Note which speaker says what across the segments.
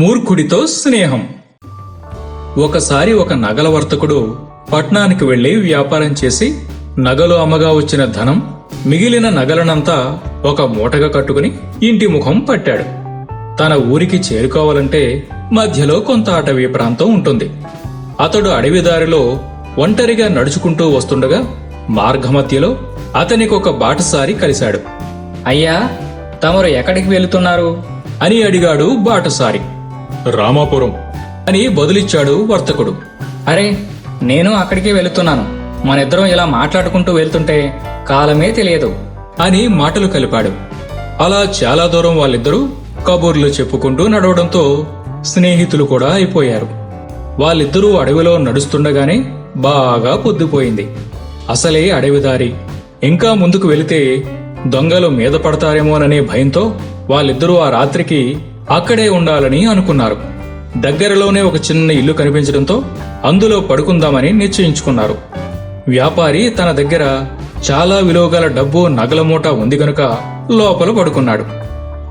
Speaker 1: మూర్ఖుడితో స్నేహం. ఒకసారి ఒక నగల వర్తకుడు పట్నానికి వెళ్ళి వ్యాపారం చేసి నగలు అమ్మగా వచ్చిన ధనం మిగిలిన నగలనంతా ఒక మూటగా కట్టుకుని ఇంటి ముఖం పట్టాడు. తన ఊరికి చేరుకోవాలంటే మధ్యలో కొంత అటవీ ప్రాంతం ఉంటుంది. అతడు అడవి దారిలో ఒంటరిగా నడుచుకుంటూ వస్తుండగా మార్గమధ్యలో అతనికి ఒక బాటసారి కలిశాడు.
Speaker 2: అయ్యా తమరు ఎక్కడికి వెళుతున్నారు?
Speaker 1: అని అడిగాడు బాటసారి. రామాపురం అని బదులిచ్చాడు వర్తకుడు.
Speaker 2: అరే నేను అక్కడికే వెళుతున్నాను. మనిద్దరం ఇలా మాట్లాడుకుంటూ వెళ్తుంటే కాలమే తెలియదు.
Speaker 1: అని మాటలు కలిపాడు. అలా చాలా దూరం వాళ్ళిద్దరూ కబుర్లు చెప్పుకుంటూ నడవడంతో స్నేహితులు కూడా అయిపోయారు. వాళ్ళిద్దరూ అడవిలో నడుస్తుండగానే బాగా పొద్దుపోయింది. అసలే అడవిదారి. ఇంకా ముందుకు వెళితే దొంగలు మీద పడతారేమోననే భయంతో వాళ్ళిద్దరూ ఆ రాత్రికి అక్కడే ఉండాలని అనుకున్నారు. దగ్గరలోనే ఒక చిన్న ఇల్లు కనిపించడంతో అందులో పడుకుందామని నిశ్చయించుకున్నారు. వ్యాపారి తన దగ్గర చాలా విలువగల డబ్బు నగల మూట ఉంది గనుక లోపల పడుకున్నాడు.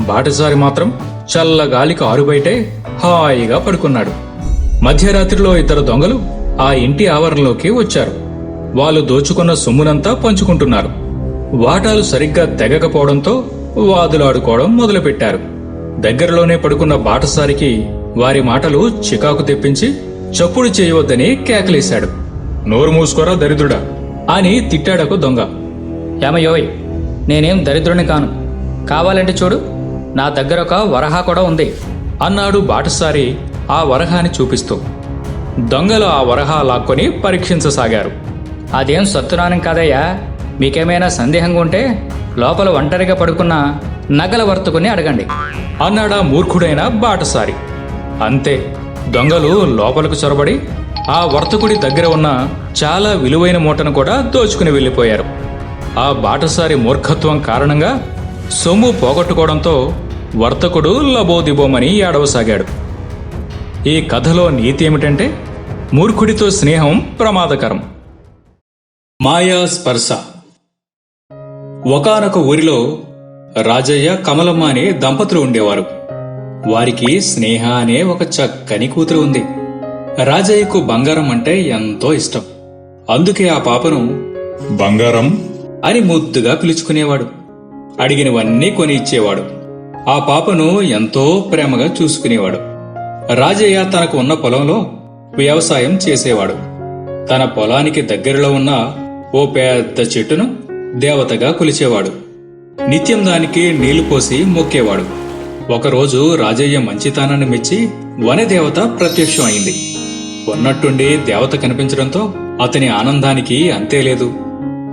Speaker 1: బాటసారి మాత్రం చల్ల గాలికి ఆరుబయటే హాయిగా పడుకున్నాడు. మధ్యరాత్రిలో ఇద్దరు దొంగలు ఆ ఇంటి ఆవరణలోకి వచ్చారు. వాళ్ళు దోచుకున్న సొమ్మునంతా పంచుకుంటున్నారు. వాటాలు సరిగ్గా తెగకపోవడంతో వాదులాడుకోవడం మొదలుపెట్టారు. దగ్గరలోనే పడుకున్న బాటసారికి వారి మాటలు చికాకు తెప్పించి చప్పుడు చేయవద్దని కేకలేశాడు. నోరు మూసుకోరా దరిద్రుడా? అని తిట్టాడకు దొంగ.
Speaker 2: ఏమయోయ్ నేనేం దరిద్రుని కాను. కావాలంటే చూడు నా దగ్గర ఒక వరహా కూడా ఉంది.
Speaker 1: అన్నాడు బాటసారి ఆ వరహాని చూపిస్తూ. దొంగలు ఆ వరహా లాక్కొని పరీక్షించసాగారు.
Speaker 2: అదేం సత్తునానం కాదయ్యా. మీకేమైనా సందేహంగా ఉంటే లోపల ఒంటరిగా పడుకున్న నగల వర్తుకుని అడగండి.
Speaker 1: అన్నాడా మూర్ఖుడైన బాటసారి. అంతే దొంగలు లోపలకు చొరబడి ఆ వర్తకుడి దగ్గర ఉన్న చాలా విలువైన మూటను కూడా దోచుకుని వెళ్ళిపోయారు. ఆ బాటసారి మూర్ఖత్వం కారణంగా సొమ్ము పోగొట్టుకోవడంతో వర్తకుడు లబోదిబోమని ఏడవసాగాడు. ఈ కథలో నీతి ఏమిటంటే మూర్ఖుడితో స్నేహం ప్రమాదకరం. మాయా స్పర్శ. ఒకానొక ఊరిలో రాజయ్య కమలమ్మ అనే దంపతులు ఉండేవారు. వారికి స్నేహ అనే ఒక చక్కని కూతురు ఉంది. రాజయ్యకు బంగారం అంటే ఎంతో ఇష్టం. అందుకే ఆ పాపను
Speaker 3: బంగారం?
Speaker 1: అని ముద్దుగా పిలుచుకునేవాడు. అడిగినవన్నీ కొని ఇచ్చేవాడు. ఆ పాపను ఎంతో ప్రేమగా చూసుకునేవాడు. రాజయ్య తనకు ఉన్న పొలంలో వ్యవసాయం చేసేవాడు. తన పొలానికి దగ్గరలో ఉన్న ఓ పెద్ద చెట్టును దేవతగా కొలిచేవాడు. నిత్యం దానికి నీళ్ళు పోసి మొక్కేవాడు. ఒకరోజు రాజయ్య మంచితనాన్ని మెచ్చి వనదేవత ప్రత్యక్షం అయింది. ఉన్నట్టుండి దేవత కనిపించడంతో అతని ఆనందానికి అంతే లేదు.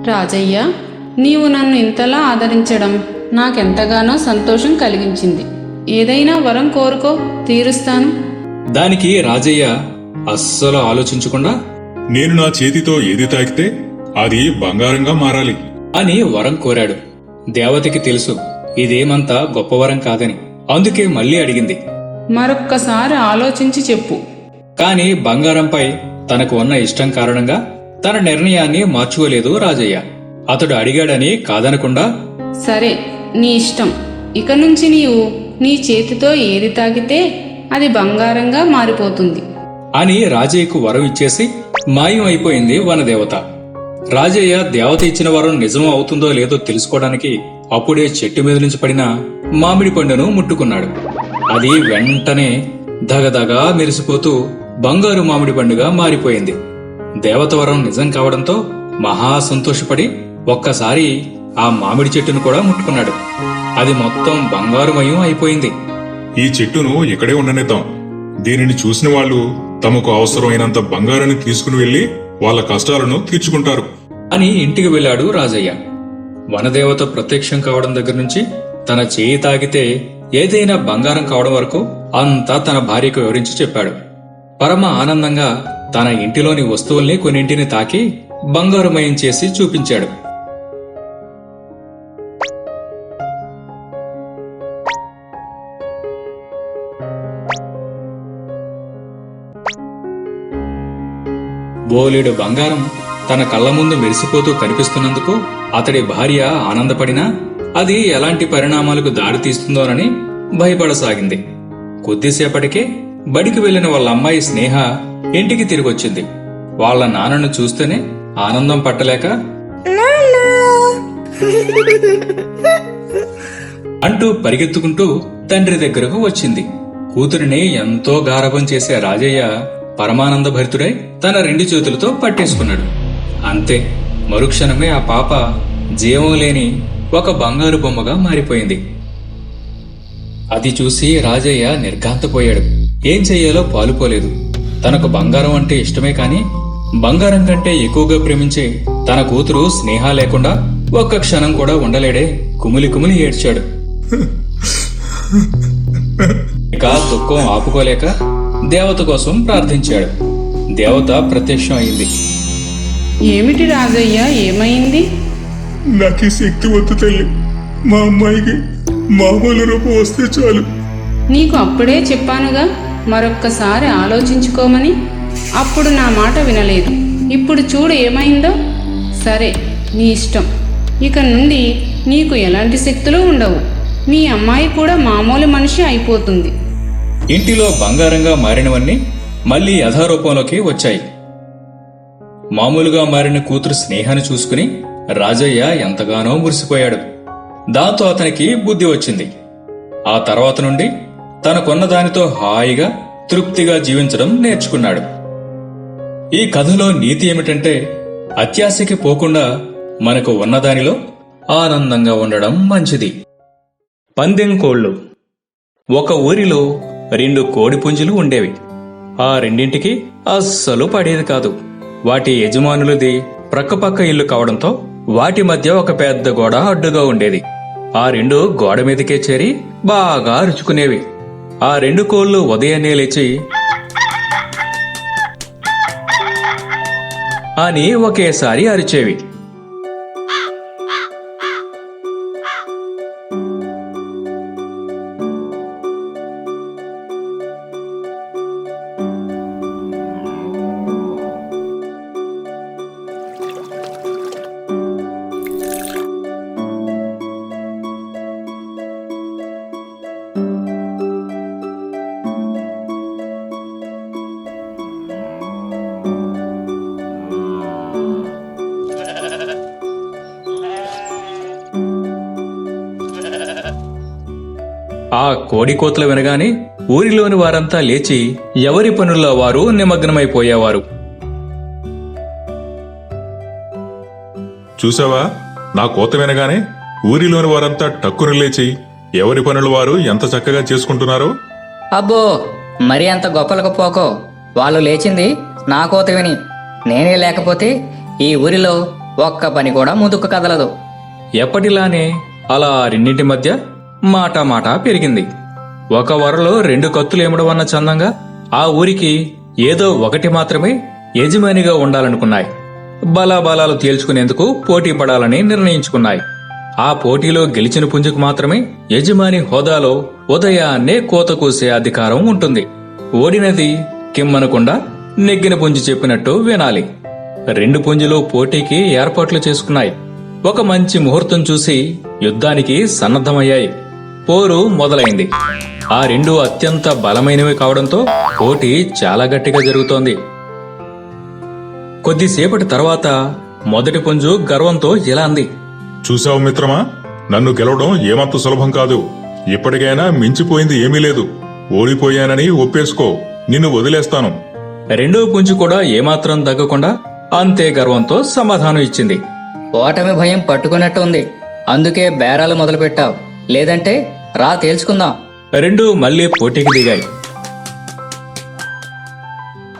Speaker 4: రాజయ్య నీవు నన్ను ఇంతలా ఆదరించడం నాకెంతగానో సంతోషం కలిగించింది. ఏదైనా వరం కోరుకో తీరుస్తాను.
Speaker 1: దానికి రాజయ్య అస్సలు ఆలోచించకుండా
Speaker 3: నేను నా చేతితో ఏది తాకితే అది బంగారంగా మారాలి.
Speaker 1: అని వరం కోరాడు. దేవతకి తెలుసు ఇదేమంతా గొప్ప వరం కాదని. అందుకే మళ్ళీ అడిగింది.
Speaker 4: మరొక్కసారి ఆలోచించి చెప్పు.
Speaker 1: కాని బంగారంపై తనకు ఉన్న ఇష్టం కారణంగా తన నిర్ణయాన్ని మార్చుకోలేదు రాజయ్య. అతడు అడిగాడని కాదనకుండా
Speaker 4: సరే నీ ఇష్టం. ఇక నుంచి నీవు నీ చేతితో ఏది తాకితే అది బంగారంగా మారిపోతుంది.
Speaker 1: అని రాజయ్యకు వరం ఇచ్చేసి మాయం అయిపోయింది వనదేవత. రాజయ్య దేవత ఇచ్చిన వరం నిజం అవుతుందో లేదో తెలుసుకోవడానికి అప్పుడే చెట్టు మీద నుంచి పడిన మామిడి పండును ముట్టుకున్నాడు. అది వెంటనే దగదగా మెరిసిపోతూ బంగారు మామిడి పండుగా మారిపోయింది. దేవత వరం నిజం కావడంతో మహా సంతోషపడి ఒక్కసారి ఆ మామిడి చెట్టును కూడా ముట్టుకున్నాడు. అది మొత్తం బంగారుమయం అయిపోయింది.
Speaker 3: ఈ చెట్టును ఇక్కడే ఉండనిద్దాం. దీనిని చూసిన వాళ్ళు తమకు అవసరమైనంత బంగారాన్ని తీసుకుని వెళ్ళి వాళ్ళ కష్టాలను తీర్చుకుంటారు.
Speaker 1: అని ఇంటికి వెళ్ళాడు రాజయ్య. వనదేవత ప్రత్యక్షం కావడం దగ్గర నుంచి తన చేయి తాగితే ఏదైనా బంగారం కావడం వరకు అంతా తన భార్యకు వివరించి చెప్పాడు. పరమ ఆనందంగా తన ఇంటిలోని వస్తువుల్ని కొన్నింటిని తాకి బంగారుమయం చేసి చూపించాడు. బోలెడు బంగారం తన కళ్ళ ముందు మెరిసిపోతూ కనిపిస్తున్నందుకు అతడి భార్య ఆనందపడినా అది ఎలాంటి పరిణామాలకు దారితీస్తుందోనని భయపడసాగింది. కొద్దిసేపటికే బడికి వెళ్ళిన వాళ్ళ అమ్మాయి స్నేహ ఇంటికి తిరిగొచ్చింది. వాళ్ళ నాన్నను చూస్తేనే ఆనందం పట్టలేక అంటూ పరిగెత్తుకుంటూ తండ్రి దగ్గరకు వచ్చింది. కూతురిని ఎంతో గారభం చేసే రాజయ్య పరమానంద భరితుడై తన రెండు చేతులతో పట్టేసుకున్నాడు. అంతే మరుక్షణమే ఆ పాప జీవం లేని ఒక బంగారు బొమ్మగా మారిపోయింది. అది చూసి రాజయ్య నిర్ఘాంతపోయాడు. ఏం చెయ్యాలో పాలుపోలేదు. తనకు బంగారం అంటే ఇష్టమే కాని బంగారం కంటే ఎక్కువగా ప్రేమించే తన కూతురు స్నేహ లేకుండా ఒక్క క్షణం కూడా ఉండలేడే కుమిలి కుమిలి ఏడ్చాడు. ఇక దుఃఖం ఆపుకోలేక దేవత కోసం ప్రార్థించాడు. దేవత ప్రత్యక్షం అయింది.
Speaker 4: ఏమిటి రాజయ్య ఏమైంది?
Speaker 3: నాకు ఈ శక్తి వద్దు తల్లి. మా అమ్మాయికి మామూలు రూపం వస్తే చాలు.
Speaker 4: నీకు అప్పుడే చెప్పానుగా మరొక్కసారి ఆలోచించుకోమని. అప్పుడు నా మాట వినలేదు. ఇప్పుడు చూడు ఏమైందో. సరే నీ ఇష్టం. ఇక నుండి నీకు ఎలాంటి శక్తులు ఉండవు. మీ అమ్మాయి కూడా మామూలు మనిషి అయిపోతుంది.
Speaker 1: ఇంటిలో బంగారంగా మారినవన్నీ మళ్ళీ యథారూపంలోకి వచ్చాయి. మామూలుగా మారిన కూతురు స్నేహాన్ని చూసుకుని రాజయ్య ఎంతగానో మురిసిపోయాడు. దాంతో అతనికి బుద్ధి వచ్చింది. ఆ తర్వాత నుండి తనకున్న దానితో హాయిగా తృప్తిగా జీవించడం నేర్చుకున్నాడు. ఈ కథలో నీతి ఏమిటంటే అత్యాశకి పోకుండా మనకు ఉన్నదానిలో ఆనందంగా ఉండడం మంచిది. పందెం కోళ్ళు. ఒక ఊరిలో రెండు కోడిపుంజులు ఉండేవి. ఆ రెండింటికి అస్సలు పడేది కాదు. వాటి యజమానులది ప్రక్కపక్క ఇల్లు కావడంతో వాటి మధ్య ఒక పెద్ద గోడ అడ్డుగా ఉండేది. ఆ రెండు గోడ మీదకే చేరి బాగా అరుచుకునేవి. ఆ రెండు కోళ్ళు ఉదయాన్నే లేచి అని ఒకేసారి అరిచేవి. ఆ కోడి కోతలు వినగానే ఊరిలోని వారంతా లేచి ఎవరి పనుల్లో వారు నిమగ్నమైపోయేవారు.
Speaker 3: చూసావా? నా కోత వినగానే ఊరిలోని వారంతా టక్కున లేచి ఎవరి పనులు వారు ఎంత చక్కగా చేసుకుంటున్నారో?
Speaker 2: అబ్బో మరి అంత గొప్పలకు పోకో. వాళ్ళు లేచింది నా కోత విని. నేనే లేకపోతే ఈ ఊరిలో ఒక్క పని కూడా ముందుకు కదలదు.
Speaker 1: ఎప్పటిలానే అలా రెండింటి మధ్య మాట మాట పెరిగింది. ఒక వరలో రెండు కత్తులు ఏమడవన్న చందంగా ఆ ఊరికి ఏదో ఒకటి మాత్రమే యజమానిగా ఉండాలనుకున్నాయి. బలాబలాలు తేల్చుకునేందుకు పోటీ పడాలని నిర్ణయించుకున్నాయి. ఆ పోటీలో గెలిచిన పుంజుకు మాత్రమే యజమాని హోదాలో ఉదయాన్నే కోత కూసే అధికారం ఉంటుంది. ఓడినది కిమ్మనకుండా నెగ్గిన పుంజు చెప్పినట్టు వినాలి. రెండు పుంజులు పోటీకి ఏర్పాట్లు చేసుకున్నాయి. ఒక మంచి ముహూర్తం చూసి యుద్ధానికి సన్నద్ధమయ్యాయి. పోరు మొదలైంది. ఆ రెండు అత్యంత బలమైనవి కావడంతో పోటీ చాలా గట్టిగా జరుగుతోంది. కొద్దిసేపటి తర్వాత మొదటి పుంజు గర్వంతో ఇలా అంది.
Speaker 3: చూసావు మిత్రమా? నన్ను గెలవడం ఏమంత సులభం కాదు. ఇప్పటికైనా మించిపోయింది ఏమీ లేదు. ఓడిపోయానని ఒప్పేసుకో. నిన్ను వదిలేస్తాను.
Speaker 1: రెండో పుంజు కూడా ఏమాత్రం తగ్గకుండా అంతే గర్వంతో సమాధానం ఇచ్చింది.
Speaker 2: ఓటమి భయం పట్టుకున్నట్టు ఉంది. అందుకే బేరాలు మొదలుపెట్టావు. లేదంటే రా తేల్చుకుందాం.
Speaker 1: రెండు మళ్ళీ పోటీకి దిగాయి.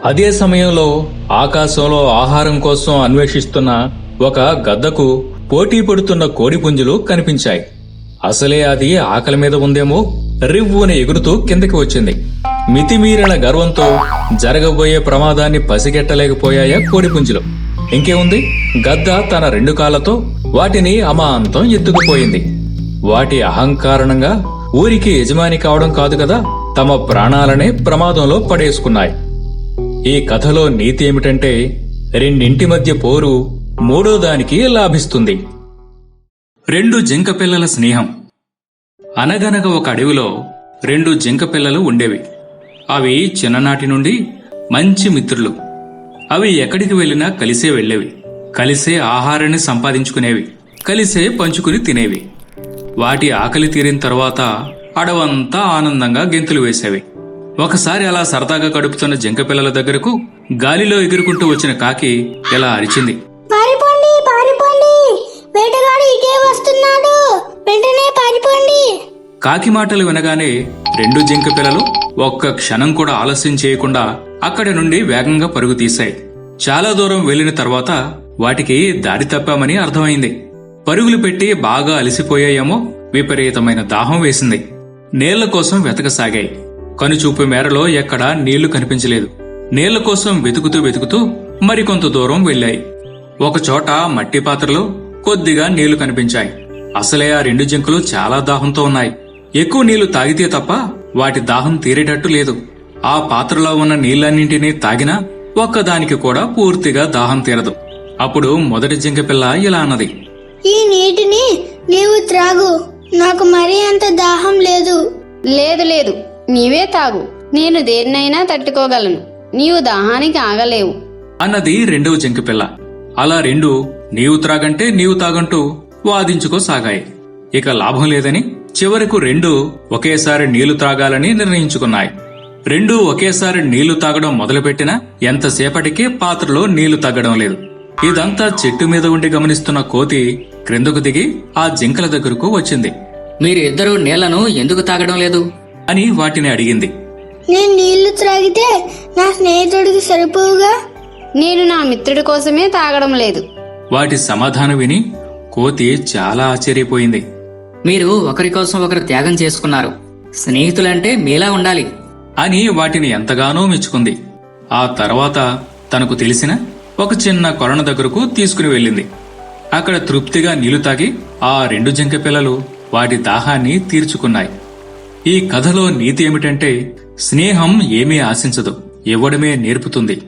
Speaker 1: అదే సమయంలో ఆకాశంలో ఆహారం కోసం అన్వేషిస్తున్న ఒక గద్దకు పోటీ పడుతున్న కోడిపుంజులు కనిపించాయి. అసలే అది ఆకలి మీద ఉందేమో రివ్వున ఎగురుతూ కిందకి వచ్చింది. మితిమీరిన గర్వంతో జరగబోయే ప్రమాదాన్ని పసిగెట్టలేకపోయాయా కోడిపుంజులు ఇంకేముంది? గద్ద తన రెండు కాళ్ళతో వాటిని అమాంతం ఎత్తుకుపోయింది. వాటి అహంకారణంగా ఊరికి యజమాని కావడం కాదు కదా తమ ప్రాణాలనే ప్రమాదంలో పడేసుకున్నాయి. ఈ కథలో నీతి ఏమిటంటే రెండింటి మధ్య పోరు మూడో దానికి లాభిస్తుంది. రెండు జింక పిల్లల స్నేహం. అనగనగా ఒక అడవిలో రెండు జింక పిల్లలు ఉండేవి. అవి చిన్ననాటి నుండి మంచి మిత్రులు. అవి ఎక్కడికి వెళ్ళినా కలిసే వెళ్ళేవి. కలిసే ఆహారాన్ని సంపాదించుకునేవి. కలిసే పంచుకుని తినేవి. వాటి ఆకలి తీరిన తర్వాత అడవంతా ఆనందంగా గెంతులు వేసేవి. ఒకసారి అలా సరదాగా గడుపుతున్న జింక పిల్లల దగ్గరకు గాలిలో ఎగురుకుంటూ వచ్చిన కాకి ఇలా అరిచింది.
Speaker 5: పారిపోండి పారిపోండి. వేటగాడు ఇటే వస్తున్నాడు. వెంటనే పారిపోండి.
Speaker 1: కాకి మాటలు వినగానే రెండు జింక పిల్లలు ఒక్క క్షణం కూడా ఆలస్యం చేయకుండా అక్కడి నుండి వేగంగా పరుగు తీశాయి. చాలా దూరం వెళ్ళిన తర్వాత వాటికి దారి తప్పామని అర్థమైంది. పరుగులు పెట్టి బాగా అలసిపోయాయేమో? విపరీతమైన దాహం వేసింది. నీళ్ళ కోసం వెతకసాగాయి. కనుచూపు మేరలో ఎక్కడా నీళ్ళు కనిపించలేదు. నీళ్ళ కోసం వెతుకుతూ వెతుకుతూ మరికొంత దూరం వెళ్ళాయి. ఒకచోట మట్టి పాత్రలో కొద్దిగా నీళ్ళు కనిపించాయి. అసలే ఆ రెండు జింకలు చాలా దాహంతో ఉన్నాయి. ఎక్కువ నీళ్ళు తాగితే తప్ప వాటి దాహం తీరేటట్టు లేదు. ఆ పాత్రలో ఉన్న నీళ్ళన్నింటినీ తాగినా ఒక్కదానికి కూడా పూర్తిగా దాహం తీరదు. అప్పుడు మొదటి జింక పిల్ల ఇలా అన్నది.
Speaker 5: ఈ నీటిని నీవు త్రాగు. నాకు మరీ అంత దాహం లేదు.
Speaker 4: లేదు లేదు. నీవే తాగు. నేను దేన్నైనా తట్టుకోగలను. నీవు దాహానికి ఆగలేవు.
Speaker 1: అన్నది రెండవ జింక పిల్ల. అలా రెండు నీవు త్రాగంటే నీవు తాగంటూ వాదించుకోసాగాయి ఇక లాభం లేదని చివరకు రెండు ఒకేసారి నీళ్ళు త్రాగాలని నిర్ణయించుకున్నాయి. రెండు ఒకేసారి నీళ్ళు తాగడం మొదలుపెట్టినా ఎంతసేపటికి పాత్రలో నీళ్ళు తగ్గడం లేదు. ఇదంతా చెట్టు మీద ఉండి గమనిస్తున్న కోతి క్రిందకు దిగి ఆ జింకల దగ్గరకు వచ్చింది.
Speaker 2: మీరు ఇద్దరు నీళ్ళను ఎందుకు తాగడం లేదు?
Speaker 1: అని వాటిని అడిగింది.
Speaker 5: నేను నీళ్ళు త్రాగితే నా స్నేహితుడికి సరిపోవుగా?
Speaker 4: నేను నా మిత్రుడి కోసమే తాగడం లేదు.
Speaker 1: వాటి సమాధానం విని కోతి చాలా ఆశ్చర్యపోయింది.
Speaker 2: మీరు ఒకరి కోసం ఒకరు త్యాగం చేసుకున్నారు. స్నేహితులంటే మీలా ఉండాలి.
Speaker 1: అని వాటిని ఎంతగానో మెచ్చుకుంది. ఆ తర్వాత తనకు తెలిసిన ఒక చిన్న కొలను దగ్గరకు తీసుకుని వెళ్ళింది. అక్కడ తృప్తిగా నీళ్ళు తాగి ఆ రెండు జింక పిల్లలు వాటి దాహాన్ని తీర్చుకున్నాయి. ఈ కథలో నీతి ఏమిటంటే స్నేహం ఏమీ ఆశించదు ఇవ్వడమే నేర్పుతుంది.